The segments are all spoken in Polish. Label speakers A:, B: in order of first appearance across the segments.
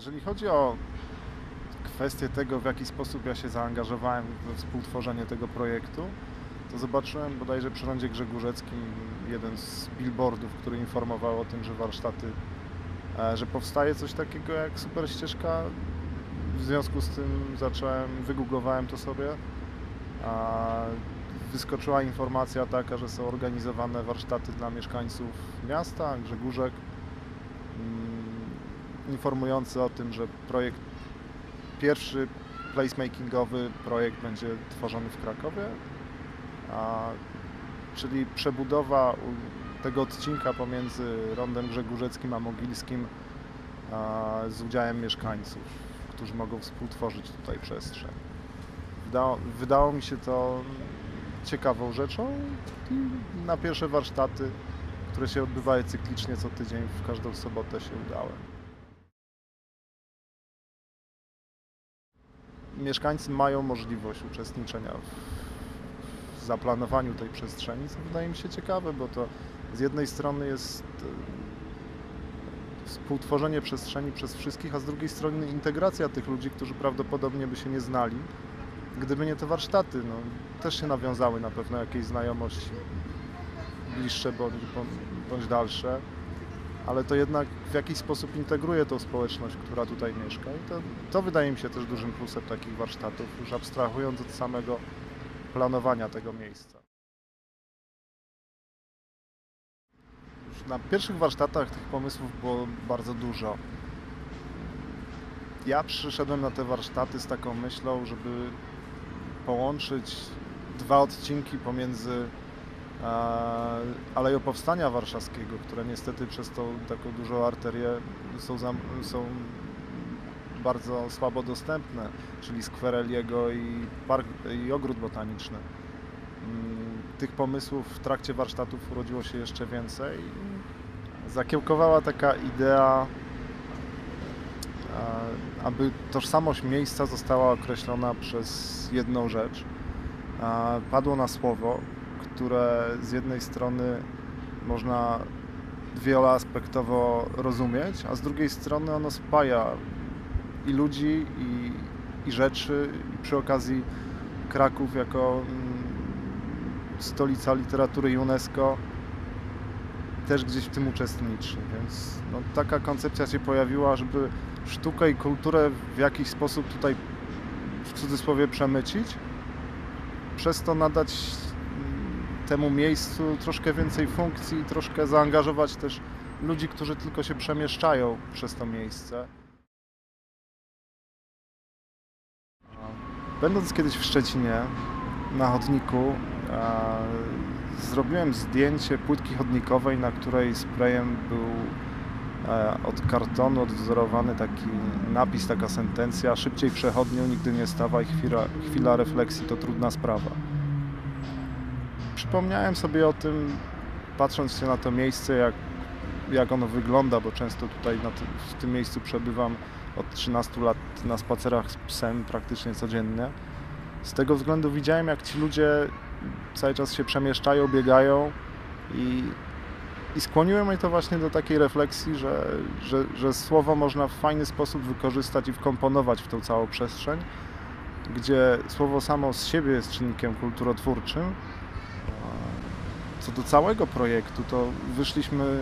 A: Jeżeli chodzi o kwestię tego, w jaki sposób ja się zaangażowałem we współtworzenie tego projektu, to zobaczyłem bodajże przy rondzie Grzegórzeckim jeden z billboardów, który informował o tym, że warsztaty, e, że powstaje coś takiego jak super ścieżka. W związku z tym zacząłem, wygooglowałem to sobie. A wyskoczyła informacja taka, że są organizowane warsztaty dla mieszkańców miasta, Grzegórzek, mm, informujący o tym, że projekt, pierwszy placemakingowy projekt będzie tworzony w Krakowie, a, czyli przebudowa tego odcinka pomiędzy rondem Grzegórzeckim a Mogilskim a, z udziałem mieszkańców, którzy mogą współtworzyć tutaj przestrzeń. Wydało, wydało mi się to ciekawą rzeczą i na pierwsze warsztaty, które się odbywały cyklicznie co tydzień, w każdą sobotę się udałem. Mieszkańcy mają możliwość uczestniczenia w, zaplanowaniu tej przestrzeni, co wydaje mi się ciekawe, bo to z jednej strony jest e, współtworzenie przestrzeni przez wszystkich, a z drugiej strony integracja tych ludzi, którzy prawdopodobnie by się nie znali, gdyby nie te warsztaty. No, też się nawiązały na pewno jakieś znajomości bliższe bądź, bądź dalsze, ale to jednak w jakiś sposób integruje tą społeczność, która tutaj mieszka i to, to wydaje mi się też dużym plusem takich warsztatów, już abstrahując od samego planowania tego miejsca. Na pierwszych warsztatach tych pomysłów było bardzo dużo. Ja przyszedłem na te warsztaty z taką myślą, żeby połączyć dwa odcinki pomiędzy e, Aleją Powstania Warszawskiego, które niestety przez tą taką dużą arterię są, zam, są bardzo słabo dostępne, czyli Skwereliego i, park, i ogród botaniczny. Mm, Tych pomysłów w trakcie warsztatów urodziło się jeszcze więcej. Zakiełkowała taka idea, e, aby tożsamość miejsca została określona przez jedną rzecz. E, Padło na słowo, które z jednej strony można wieloaspektowo rozumieć, a z drugiej strony ono spaja i ludzi, i, i rzeczy, i przy okazji Kraków jako mm, stolica literatury UNESCO też gdzieś w tym uczestniczy, więc no, taka koncepcja się pojawiła, żeby sztukę i kulturę w jakiś sposób tutaj w cudzysłowie przemycić, przez to nadać temu miejscu troszkę więcej funkcji, troszkę zaangażować też ludzi, którzy tylko się przemieszczają przez to miejsce. Będąc kiedyś w Szczecinie na chodniku, zrobiłem zdjęcie płytki chodnikowej, na której sprayem był e, od kartonu odwzorowany taki napis, taka sentencja szybciej przechodnią, nigdy nie stawaj, chwila, chwila refleksji to trudna sprawa. Przypomniałem sobie o tym, patrząc się na to miejsce, jak, jak ono wygląda, bo często tutaj na ty, w tym miejscu przebywam od 13 lat na spacerach z psem praktycznie codziennie. Z tego względu widziałem, jak ci ludzie cały czas się przemieszczają, biegają i, i skłoniło mnie to właśnie do takiej refleksji, że, że, że słowo można w fajny sposób wykorzystać i wkomponować w tą całą przestrzeń, gdzie słowo samo z siebie jest czynnikiem kulturotwórczym. Co do całego projektu, to wyszliśmy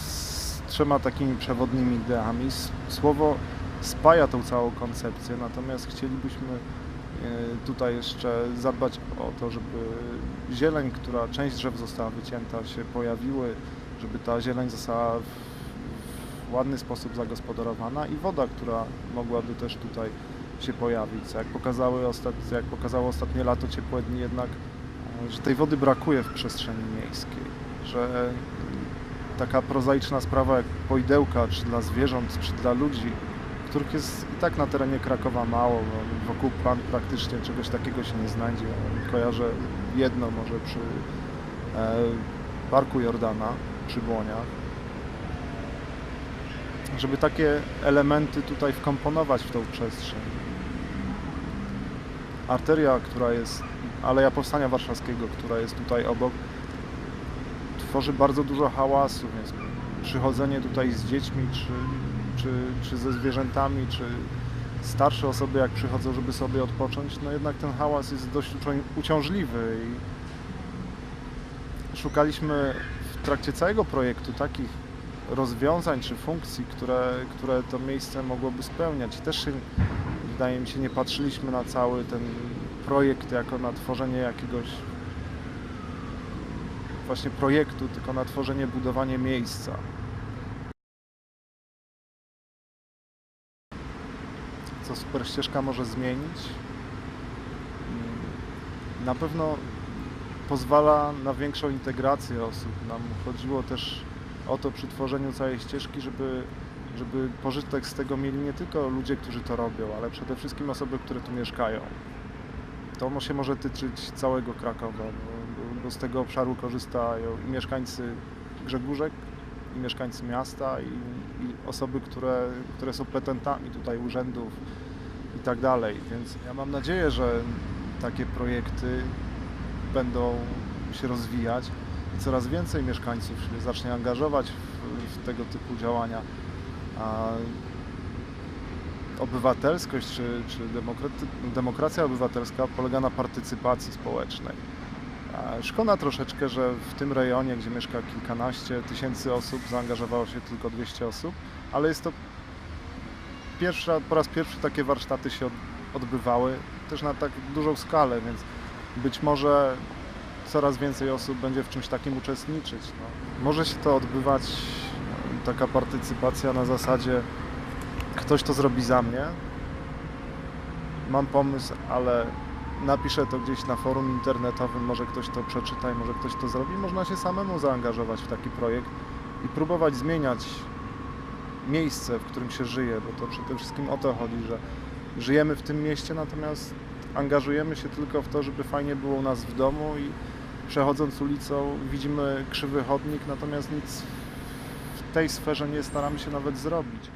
A: z trzema takimi przewodnimi ideami. Słowo spaja tą całą koncepcję, natomiast chcielibyśmy e, tutaj jeszcze zadbać o to, żeby zieleń, która część drzew została wycięta, się pojawiły, żeby ta zieleń została w, ładny sposób zagospodarowana i woda, która mogłaby też tutaj się pojawić. Jak, pokazały ostat, jak pokazało ostatnie lato, ciepłe dni jednak, że tej wody brakuje w przestrzeni miejskiej, że taka prozaiczna sprawa jak poidełka, czy dla zwierząt, czy dla ludzi, których jest i tak na terenie Krakowa mało, wokół plan praktycznie czegoś takiego się nie znajdzie. Kojarzę jedno może przy e, Parku Jordana, przy Błoniach. Żeby takie elementy tutaj wkomponować w tą przestrzeń. Arteria, która jest, Aleja Powstania Warszawskiego, która jest tutaj obok, tworzy bardzo dużo hałasu, więc przychodzenie tutaj z dziećmi czy czy, czy ze zwierzętami, czy starsze osoby jak przychodzą, żeby sobie odpocząć, no jednak ten hałas jest dość ucią- uciążliwy i szukaliśmy w trakcie całego projektu takich rozwiązań czy funkcji, które, które to miejsce mogłoby spełniać. Też się, wydaje mi się, nie patrzyliśmy na cały ten projekt jako na tworzenie jakiegoś właśnie projektu, tylko na tworzenie, budowanie miejsca. Co super ścieżka może zmienić? Mm, Na pewno pozwala na większą integrację osób. Nam chodziło też o to przy tworzeniu całej ścieżki, żeby, żeby pożytek z tego mieli nie tylko ludzie, którzy to robią, ale przede wszystkim osoby, które tu mieszkają. To się może tyczyć całego Krakowa, bo, bo z tego obszaru korzystają i mieszkańcy Grzegórzek, i mieszkańcy miasta, i, i osoby, które, które są petentami tutaj urzędów i tak dalej. Więc ja mam nadzieję, że takie projekty będą się rozwijać i coraz więcej mieszkańców się zacznie angażować w, w tego typu działania. A obywatelskość czy, czy demokracja obywatelska polega na partycypacji społecznej. Szkoda troszeczkę, że w tym rejonie, gdzie mieszka kilkanaście tysięcy osób, zaangażowało się tylko 200 osób, ale jest to pierwsza, po raz pierwszy takie warsztaty się od- odbywały, też na tak dużą skalę, więc być może coraz więcej osób będzie w czymś takim uczestniczyć. No. Może się to odbywać, no, taka partycypacja na zasadzie ktoś to zrobi za mnie, mam pomysł, ale napiszę to gdzieś na forum internetowym, może ktoś to przeczyta i może ktoś to zrobi. Można się samemu zaangażować w taki projekt i próbować zmieniać miejsce, w którym się żyje, bo to przede wszystkim o to chodzi, że żyjemy w tym mieście, natomiast angażujemy się tylko w to, żeby fajnie było u nas w domu i przechodząc ulicą widzimy krzywy chodnik, natomiast nic w tej sferze nie staramy się nawet zrobić.